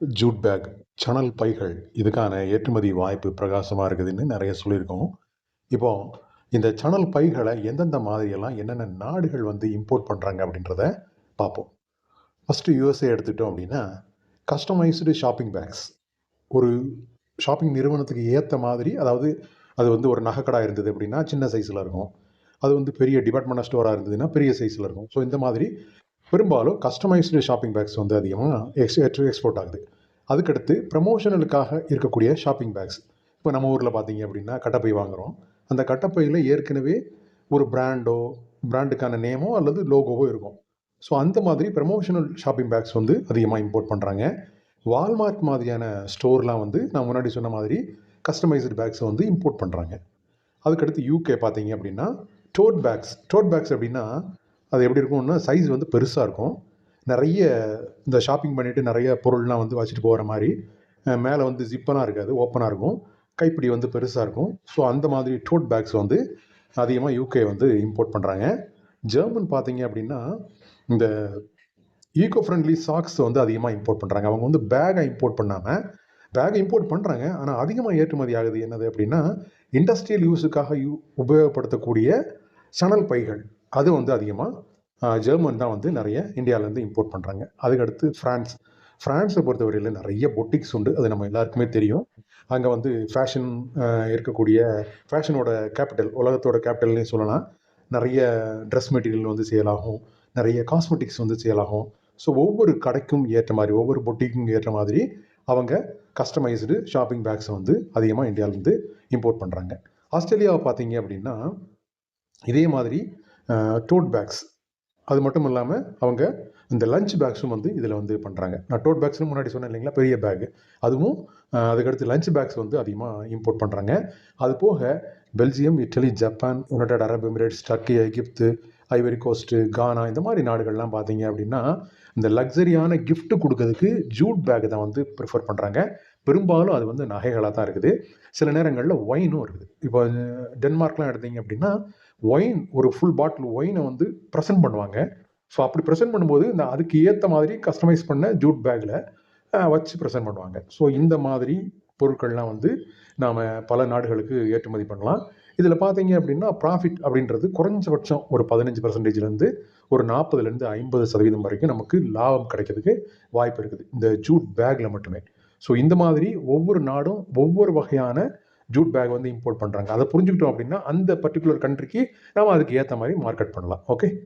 Jute bag சணல் பைகள் இதுக்கான ஏற்றுமதி வாய்ப்பு பிரகாசமாக இருக்குதுன்னு நிறைய சொல்லியிருக்கோம். இப்போ இந்த சணல் பைகளை எந்தெந்த மாதிரியெல்லாம் என்னென்ன நாடுகள் வந்து இம்போர்ட் பண்ணுறாங்க அப்படின்றத பார்ப்போம். ஃபஸ்ட்டு யூஎஸ்ஏ எடுத்துக்கிட்டோம் அப்படின்னா கஸ்டமைஸ்டு ஷாப்பிங் பேக்ஸ் ஒரு ஷாப்பிங் நிறுவனத்துக்கு ஏற்ற மாதிரி அதாவது அது வந்து ஒரு நகைக்கடா இருந்தது அப்படின்னா சின்ன சைஸில் இருக்கும். அது வந்து பெரிய டிபார்ட்மெண்ட் ஸ்டோராக இருந்ததுன்னா பெரிய சைஸில் இருக்கும். ஸோ இந்த மாதிரி பெரும்பாலும் கஸ்டமைஸ்டு ஷாப்பிங் பேக்ஸ் வந்து அதிகமாக எக்ஸ் எக்ஸ்போர்ட் ஆகுது. அதுக்கடுத்து ப்ரமோஷனலுக்காக இருக்கக்கூடிய ஷாப்பிங் பேக்ஸ் இப்போ நம்ம ஊரில் பார்த்தீங்க அப்படின்னா கட்டப்பை வாங்குகிறோம் அந்த கட்டப்பையில் ஏற்கனவே ஒரு பிராண்டோ பிராண்டுக்கான நேமோ அல்லது லோகோவோ இருக்கும். ஸோ அந்த மாதிரி ப்ரமோஷனல் ஷாப்பிங் பேக்ஸ் வந்து அதிகமாக இம்போர்ட் பண்ணுறாங்க வால்மார்ட் மாதிரியான ஸ்டோர்லாம் வந்து நான் முன்னாடி சொன்ன மாதிரி கஸ்டமைஸ்டு பேக்ஸை வந்து இம்போர்ட் பண்ணுறாங்க அதுக்கடுத்து யூகே பார்த்தீங்க அப்படின்னா டோட் பேக்ஸ் டோட் பேக்ஸ் அப்படின்னா அது எப்படி இருக்கும்னா சைஸ் வந்து பெருசாக இருக்கும். நிறைய இந்த ஷாப்பிங் பண்ணிவிட்டு நிறைய பொருள்லாம் வந்து வச்சுட்டு போகிற மாதிரி மேலே வந்து ஜிப்பெல்லாம் இருக்காது ஓப்பனாக இருக்கும். கைப்பிடி வந்து பெருசாக இருக்கும். ஸோ அந்த மாதிரி டோட் பேக்ஸ் வந்து அதிகமாக யூகே வந்து இம்போர்ட் பண்ணுறாங்க ஜெர்மன் பார்த்தீங்க அப்படின்னா இந்த ஈகோ ஃப்ரெண்ட்லி சாக்ஸ் வந்து அதிகமாக இம்போர்ட் பண்ணுறாங்க அவங்க வந்து பேகை இம்போர்ட் பண்ணாமல் பேகை இம்போர்ட் பண்ணுறாங்க ஆனால் அதிகமாக ஏற்றுமதி ஆகுது என்னது அப்படின்னா இண்டஸ்ட்ரியல் யூஸுக்காக யூ உபயோகப்படுத்தக்கூடிய சணல் பைகள். அது வந்து அதிகமாக ஜெர்மன் தான் வந்து நிறைய இந்தியாவிலேருந்து இம்போர்ட் பண்ணுறாங்க அதுக்கடுத்து ஃப்ரான்ஸ். ஃப்ரான்ஸை பொறுத்தவரையில் நிறைய பொட்டிக்ஸ் உண்டு. அது நம்ம எல்லாருக்குமே தெரியும். அங்கே வந்து ஃபேஷன் இருக்கக்கூடிய ஃபேஷனோட கேபிட்டல் உலகத்தோட கேபிட்டல்னே சொல்லலாம். நிறைய ட்ரெஸ் மெட்டீரியல் வந்து செயலாகும் நிறைய காஸ்மெட்டிக்ஸ் வந்து செயலாகும் ஸோ ஒவ்வொரு கடைக்கும் ஏற்ற மாதிரி ஒவ்வொரு பொட்டிக்கும் ஏற்ற மாதிரி அவங்க கஸ்டமைஸ்டு ஷாப்பிங் பேக்ஸை வந்து அதிகமாக இந்தியாவிலேருந்து இம்போர்ட் பண்ணுறாங்க ஆஸ்திரேலியாவை பார்த்தீங்க அப்படின்னா இதே மாதிரி டோட் பேக்ஸ் அது மட்டும் இல்லாமல் அவங்க இந்த லஞ்ச் பேக்ஸும் வந்து இதில் வந்து பண்ணுறாங்க நான் டோட் பேக்ஸ்னு முன்னாடி சொன்னேன் இல்லைங்களா? பெரிய பேக் அதுவும் அதுக்கடுத்து லஞ்ச் பேக்ஸ் வந்து அதிகமாக இம்போர்ட் பண்ணுறாங்க அது போக Belgium Italy Japan United Arab Emirates Turkey எகிப்து ஐவரி கோஸ்ட்டு கானா இந்த மாதிரி நாடுகள்லாம் பார்த்தீங்க அப்படின்னா இந்த லக்ஸரியான கிஃப்ட்டு கொடுக்கறதுக்கு ஜூட் பேக் தான் வந்து ப்ரிஃபர் பண்ணுறாங்க பெரும்பாலும் அது வந்து நகைகளாக தான் இருக்குது. சில நேரங்களில் ஒயினும் இருக்குது. இப்போ டென்மார்க்லாம் எடுத்தீங்க அப்படின்னா ஒயின் ஒரு ஃபுல் பாட்டில் ஒயினை வந்து ப்ரெசென்ட் பண்ணுவாங்க. ஸோ அப்படி ப்ரெசென்ட் பண்ணும்போது இந்த அதுக்கு ஏற்ற மாதிரி கஸ்டமைஸ் பண்ண ஜூட் பேக்கில் வச்சு ப்ரெசென்ட் பண்ணுவாங்க. ஸோ இந்த மாதிரி பொருட்கள்லாம் வந்து நாம் பல நாடுகளுக்கு ஏற்றுமதி பண்ணலாம். இதில் பார்த்தீங்க அப்படின்னா ப்ராஃபிட் அப்படின்றது குறைஞ்சபட்சம் ஒரு பதினஞ்சு பர்சன்டேஜ்லேருந்து ஒரு நாற்பதுலேருந்து ஐம்பது சதவீதம் வரைக்கும் நமக்கு லாபம் கிடைக்கிறதுக்கு வாய்ப்பு இருக்குது. இந்த ஜூட் பேக்கில் மட்டுமே. ஸோ இந்த மாதிரி ஒவ்வொரு நாடும் ஒவ்வொரு வகையான ஜூட் பேக் வந்து இம்போர்ட் பண்ணுறாங்க அதை புரிஞ்சுக்கிட்டோம் அப்படின்னா அந்த பர்டிகுலர் கண்ட்ரிக்கு நம்ம அதுக்கு ஏற்ற மாதிரி மார்க்கெட் பண்ணலாம். ஓகே